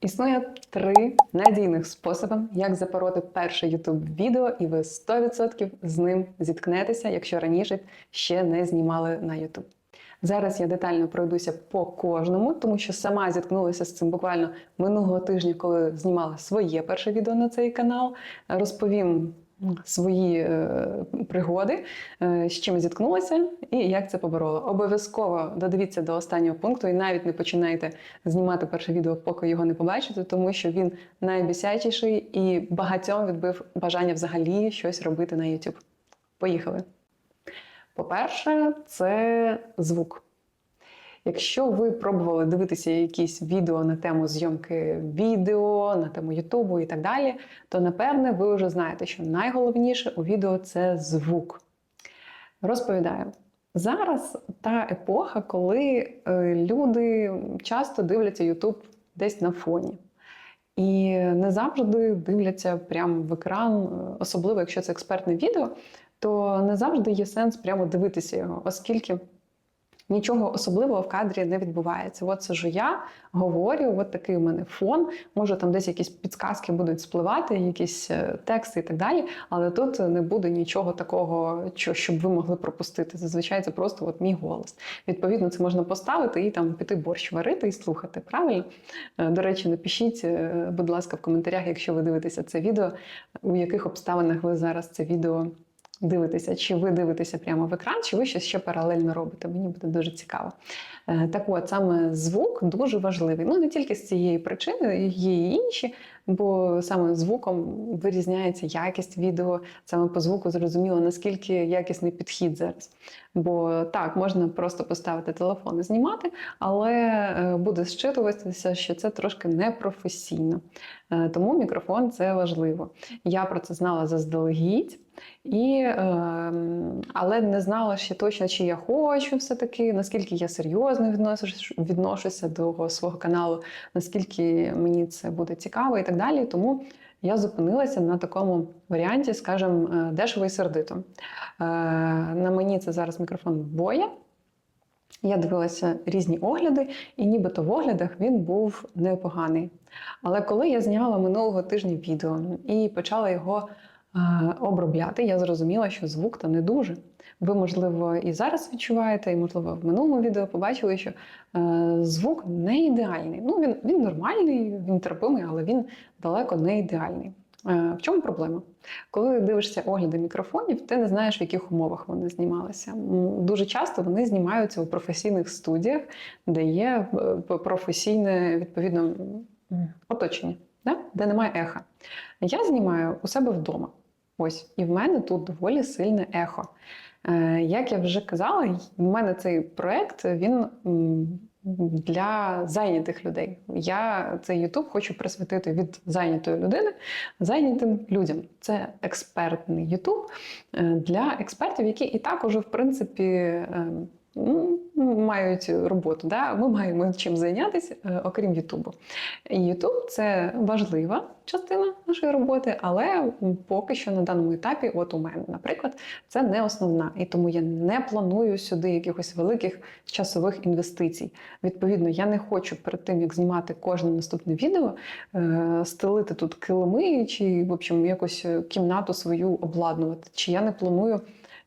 Існує три надійних способи, як запороти перше youtube відео, і ви 100% з ним зіткнетеся, якщо раніше ще не знімали на YouTube. Зараз я детально пройдуся по кожному, тому що сама зіткнулася з цим буквально минулого тижня, коли знімала своє перше відео на цей канал. Розповім свої е, пригоди, е, з чим зіткнулася і як це поборола. Обов'язково додивіться до останнього пункту і навіть не починайте знімати перше відео, поки його не побачите, тому що він найбісячіший і багатьом відбив бажання взагалі щось робити на YouTube. Поїхали! По-перше, це звук. Якщо ви пробували дивитися якісь відео на тему зйомки відео, на тему Ютубу і так далі, то напевне ви вже знаєте, що найголовніше у відео це звук. Розповідаю. Зараз та епоха, коли е, люди часто дивляться Ютуб десь на фоні. І не завжди дивляться прямо в екран, особливо якщо це експертне відео, то не завжди є сенс прямо дивитися його, оскільки нічого особливого в кадрі не відбувається. От сижу я, говорю, от такий у мене фон. Може, там десь якісь підсказки будуть спливати, якісь е, тексти і так далі. Але тут не буде нічого такого, що, щоб ви могли пропустити. Зазвичай це просто от мій голос. Відповідно, це можна поставити і там піти борщ варити і слухати. Правильно? Е, До речі, напишіть, е, будь ласка, в коментарях, якщо ви дивитеся це відео, у яких обставинах ви зараз це відео дивитеся, чи ви дивитеся прямо в екран, чи ви щось ще паралельно робите. Мені буде дуже цікаво. Е, Так от, саме звук дуже важливий. Ну, не тільки з цієї причини, є і інші, бо саме звуком вирізняється якість відео, саме по звуку зрозуміло, наскільки якісний підхід зараз. Бо так, можна просто поставити телефон і знімати, але е, буде зчитуватися, що це трошки непрофесійно. Е, Тому мікрофон це важливо. Я про це знала заздалегідь. І, е, але не знала ще точно, чи я хочу все-таки, наскільки я серйозно відношуся до свого каналу, наскільки мені це буде цікаво і так далі. Тому я зупинилася на такому варіанті, скажімо, е, дешево і сердито. Е, на мені це зараз мікрофон Боя. Я дивилася різні огляди, і нібито в оглядах він був непоганий. Але коли я зняла минулого тижня відео і почала його е, обробляти, я зрозуміла, що звук то не дуже. Ви, можливо, і зараз відчуваєте, і, можливо, в минулому відео побачили, що е, звук не ідеальний. Ну, він, він нормальний, він терпимий, але він далеко не ідеальний. Е, в чому проблема? Коли дивишся огляди мікрофонів, ти не знаєш, в яких умовах вони знімалися. Дуже часто вони знімаються у професійних студіях, де є е, професійне відповідно оточення, да? де немає еха. Я знімаю у себе вдома. Ось, і в мене тут доволі сильне ехо. Е, Як я вже казала, в мене цей проект він для зайнятих людей. Я цей Ютуб хочу присвятити від зайнятої людини зайнятим людям. Це експертний YouTube е, для експертів, які і так уже, в принципі, е, ну, мають роботу. Да? Ми маємо чим зайнятися, е, окрім Ютубу. Ютуб це важлива частина нашої роботи, але поки що на даному етапі, от у мене, наприклад, це не основна. І тому я не планую сюди якихось великих часових інвестицій. Відповідно, я не хочу перед тим, як знімати кожне наступне відео, е, стелити тут килими чи в общем, якось кімнату свою обладнувати. Чи я не планую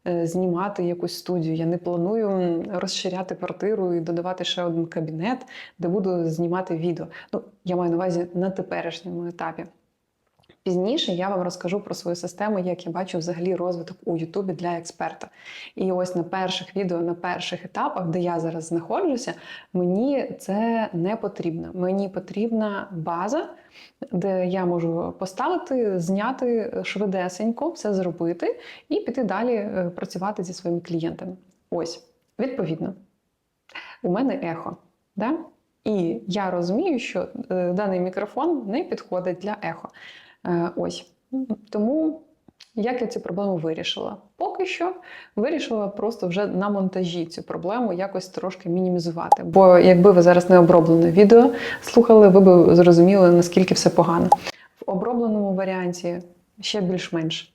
знімати якусь студію. Я не планую розширяти квартиру і додавати ще один кабінет, де буду знімати відео. Ну, я маю на увазі на теперішньому етапі. Пізніше я вам розкажу про свою систему, як я бачу взагалі розвиток у Ютубі для експерта. І ось на перших відео, на перших етапах, де я зараз знаходжуся, мені це не потрібно. Мені потрібна база, де я можу поставити, зняти швидесенько, все зробити і піти далі е, працювати зі своїми клієнтами. Ось, відповідно, у мене ехо. Да? І я розумію, що е, даний мікрофон не підходить для ехо. Е, ось. Тому як я цю проблему вирішила? Поки що вирішила просто вже на монтажі цю проблему якось трошки мінімізувати. Бо якби ви зараз не оброблене відео слухали, ви б зрозуміли, наскільки все погано. В обробленому варіанті ще більш-менш.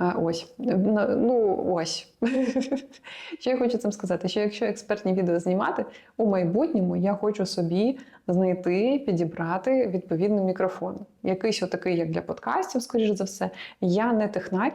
Е, Ось. Ну, ось. Що я хочу цим сказати? Що якщо експертні відео знімати, у майбутньому я хочу собі знайти, підібрати відповідний мікрофон. Якийсь отакий, як для подкастів, скоріш за все. Я не технарь.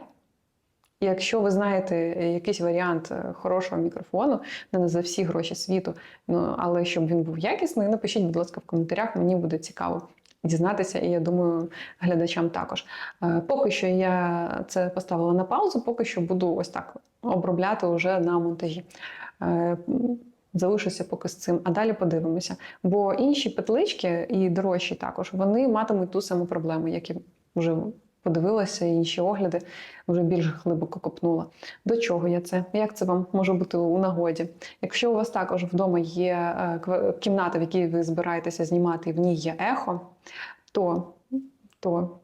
Якщо ви знаєте якийсь варіант е, хорошого мікрофону, не за всі гроші світу, ну але щоб він був якісний, напишіть, будь ласка, в коментарях. Мені буде цікаво дізнатися, і я думаю, глядачам також. Е, Поки що я це поставила на паузу, поки що буду ось так обробляти вже на монтажі. Е, Залишуся поки з цим, а далі подивимося. Бо інші петлички і дорожчі також вони матимуть ту саму проблему, як і вже подивилася, інші огляди вже більш глибоко копнула. До чого я це? Як це вам може бути у нагоді? Якщо у вас також вдома є е, кімната, в якій ви збираєтеся знімати, і в ній є ехо, то, то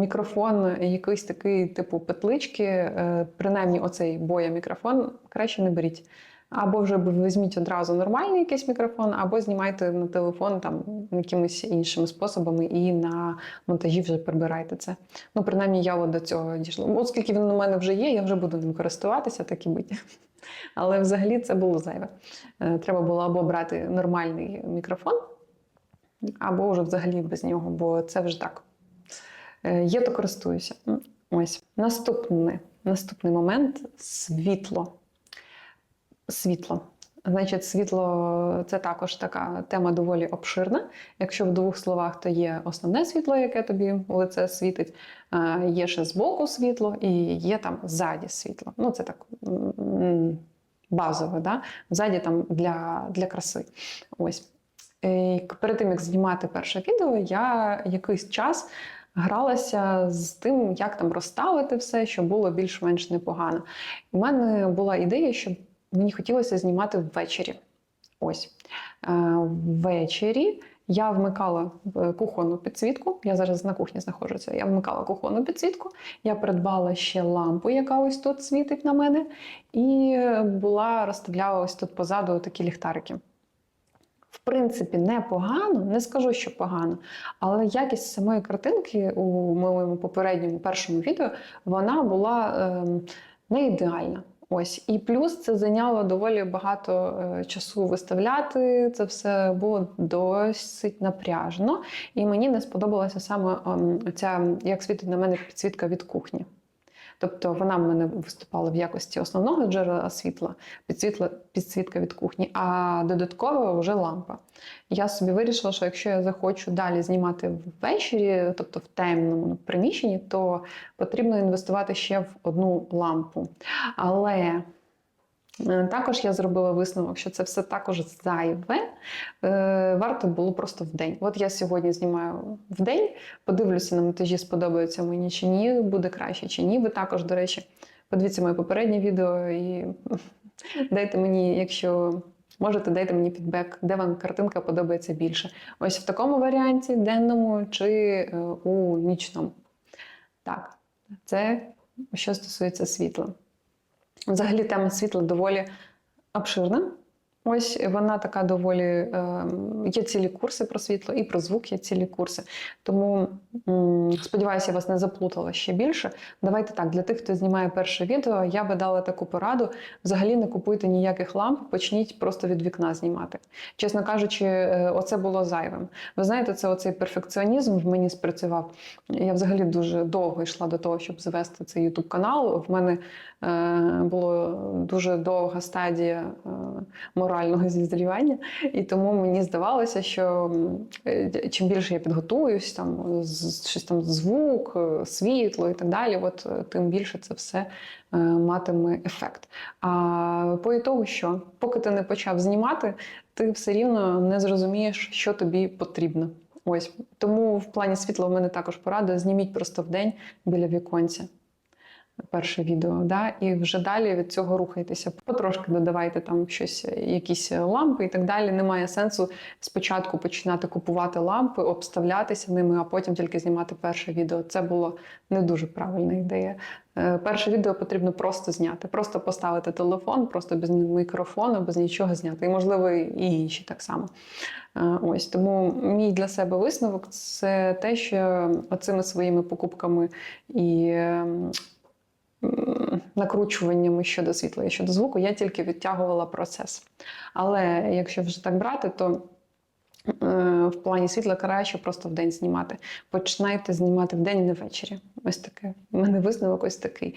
мікрофон, якийсь такий типу петлички, е, принаймні оцей боя мікрофон, краще не беріть. Або вже візьміть одразу нормальний якийсь мікрофон, або знімайте на телефон там якимись іншими способами і на монтажі вже прибирайте це. Ну, принаймні, я до цього дійшла. Оскільки він у мене вже є, я вже буду ним користуватися, так і бить. Але взагалі це було зайве. Е, Треба було або брати нормальний мікрофон, або вже взагалі без нього, бо це вже так. Е, Є, то користуюся. Ось. Наступний, наступний момент світло. Світло. Значить, світло це також така тема доволі обширна. Якщо в двох словах, то є основне світло, яке тобі в лице світить, є ще збоку світло, і є там ззаді світло. Ну, це так базове, да? ззаді там для, для краси. Ось. І перед тим, як знімати перше відео, я якийсь час гралася з тим, як там розставити все, щоб було більш-менш непогано. У мене була ідея, що мені хотілося знімати ввечері. Ось. Е, Ввечері я вмикала е, кухонну підсвітку. Я зараз на кухні знаходжуся. Я вмикала кухонну підсвітку. Я придбала ще лампу, яка ось тут світить на мене, і була розставляла ось тут позаду такі ліхтарики. В принципі, непогано, не скажу, що погано, але якість самої картинки у моєму попередньому першому відео вона була ем, не ідеальна. Ось і плюс це зайняло доволі багато е, часу виставляти. Це все було досить напряжно, і мені не сподобалася саме ем, ця, як світить на мене підсвітка від кухні. Тобто вона в мене виступала в якості основного джерела світла, підсвітла, підсвітка від кухні, а додатково вже лампа. Я собі вирішила, що якщо я захочу далі знімати ввечері, тобто в темному приміщенні, то потрібно інвестувати ще в одну лампу. Але також я зробила висновок, що це все також зайве. Е, Варто було просто в день. От я сьогодні знімаю в день, подивлюся на монтажі, сподобається мені чи ні, буде краще чи ні. Ви також, до речі, подивіться моє попереднє відео і дайте мені, якщо можете, дайте мені фідбек, де вам картинка подобається більше. Ось в такому варіанті, денному чи е, у нічному. Так, це що стосується світла. Взагалі тема світла доволі обширна. Ось вона така доволі е, є цілі курси про світло і про звук є цілі курси. Тому сподіваюся, я вас не заплутала ще більше. Давайте так, для тих, хто знімає перше відео, я би дала таку пораду: взагалі не купуйте ніяких ламп, почніть просто від вікна знімати. Чесно кажучи, е, оце було зайвим. Ви знаєте, це оцей перфекціонізм в мені спрацював. Я взагалі дуже довго йшла до того, щоб завести цей YouTube канал. В мене е, була дуже довга стадія е, морального зізрівання, і тому мені здавалося, що е, чим більше я підготуюсь, там щось там звук, е, світло і так далі, от е, тим більше це все матиме ефект. А по ітогу, що поки ти не почав знімати, ти все рівно не зрозумієш, що тобі потрібно. Ось тому в плані світла в мене також порада: зніміть просто в день біля віконця. Перше відео, да, і вже далі від цього рухайтеся. Потрошки додавайте там щось, якісь лампи і так далі. Немає сенсу спочатку починати купувати лампи, обставлятися ними, а потім тільки знімати перше відео. Це було не дуже правильна ідея. Е, Перше відео потрібно просто зняти, просто поставити телефон, просто без мікрофону, без нічого зняти. І, можливо, і інші так само. Е, Ось тому мій для себе висновок це те, що оцими своїми покупками і ем, накручуваннями щодо світла і щодо звуку, я тільки відтягувала процес. Але якщо вже так брати, то е, в плані світла краще просто в день знімати. Починайте знімати в день, не ввечері. Ось таке. У мене висновок ось такий.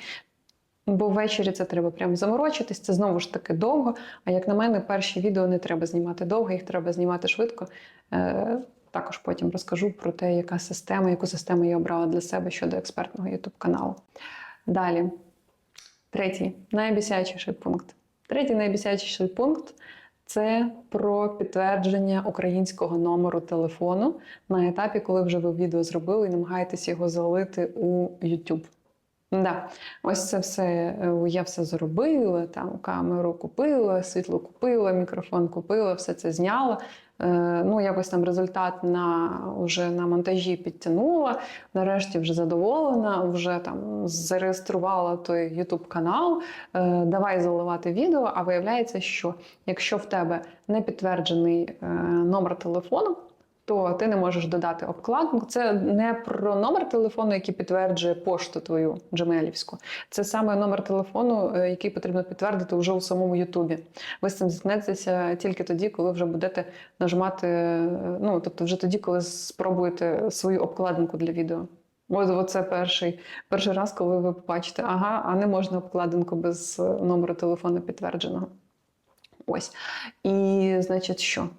Бо ввечері це треба прям заморочитись, це знову ж таки довго. А як на мене, перші відео не треба знімати довго, їх треба знімати швидко. Е, також потім розкажу про те, яка система, яку систему я обрала для себе щодо експертного YouTube каналу. Далі, третій найбісячіший пункт. Третій найбісячіший пункт це про підтвердження українського номеру телефону на етапі, коли вже ви відео зробили і намагаєтесь його залити у YouTube. Да, ось це все е, я все зробила. Там камеру купила, світло купила, мікрофон купила, все це зняла. Е, ну, якось там результат на уже на монтажі підтягнула. Нарешті вже задоволена, вже там зареєструвала той YouTube канал. Е, давай заливати відео. А виявляється, що якщо в тебе не підтверджений е, номер телефону, то ти не можеш додати обкладинку. Це не про номер телефону, який підтверджує пошту твою джемелівську. Це саме номер телефону, е, який потрібно підтвердити вже у самому Ютубі. Ви з цим зіткнетеся тільки тоді, коли вже будете нажимати. е, Ну тобто, вже тоді, коли спробуєте свою обкладинку для відео. Ось оце перший, перший раз, коли ви побачите, ага, а не можна обкладинку без е, номеру телефону підтвердженого. Ось. І, значить, що?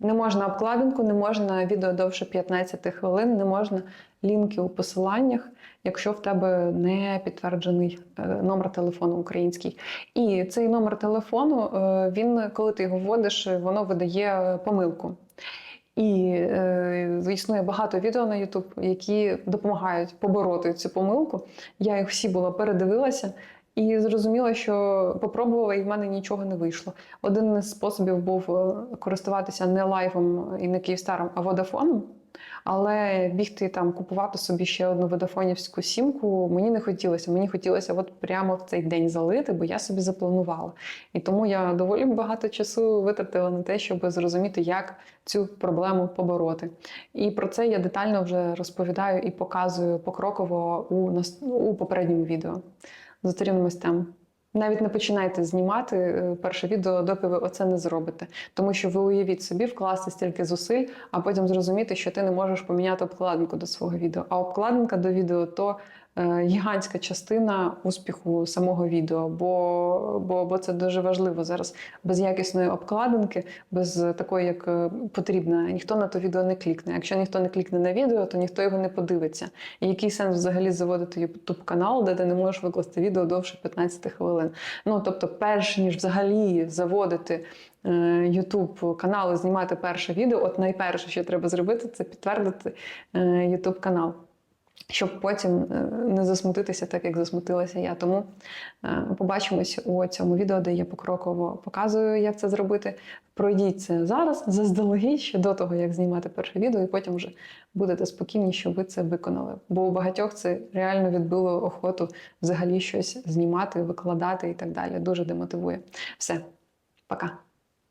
Не можна обкладинку, не можна відео довше 15 хвилин, не можна лінки у посиланнях, якщо в тебе не підтверджений е, номер телефону український. І цей номер телефону, е, він, коли ти його вводиш, воно видає помилку. І е, існує багато відео на YouTube, які допомагають побороти цю помилку. Я їх всі була передивилася. І зрозуміла, що попробувала, і в мене нічого не вийшло. Один із способів був е, користуватися не лайвом і не Київстаром, а водафоном. Але бігти там купувати собі ще одну водафонівську сімку мені не хотілося. Мені хотілося от прямо в цей день залити, бо я собі запланувала. І тому я доволі багато часу витратила на те, щоб зрозуміти, як цю проблему побороти. І про це я детально вже розповідаю і показую покроково у, нас- у попередньому відео. Зустрінемось там. Навіть не починайте знімати е, перше відео, доки ви оце не зробите. Тому що ви уявіть собі вкласти стільки зусиль, а потім зрозуміти, що ти не можеш поміняти обкладинку до свого відео. А обкладинка до відео то гігантська частина успіху самого відео, бо, бо, бо це дуже важливо зараз. Без якісної обкладинки, без такої, як е, потрібна, ніхто на то відео не клікне. Якщо ніхто не клікне на відео, то ніхто його не подивиться. І який сенс взагалі заводити YouTube канал, де ти не можеш викласти відео довше 15 хвилин? Ну тобто, перш ніж взагалі заводити е, YouTube канал знімати перше відео, от найперше, що треба зробити, це підтвердити е, YouTube канал. Щоб потім е, не засмутитися так, як засмутилася я. Тому е, побачимось у цьому відео, де я покроково показую, як це зробити. Пройдіть це зараз заздалегідь ще до того, як знімати перше відео, і потім вже будете спокійні, що ви це виконали. Бо у багатьох це реально відбило охоту взагалі щось знімати, викладати і так далі. Дуже демотивує. Все, пока.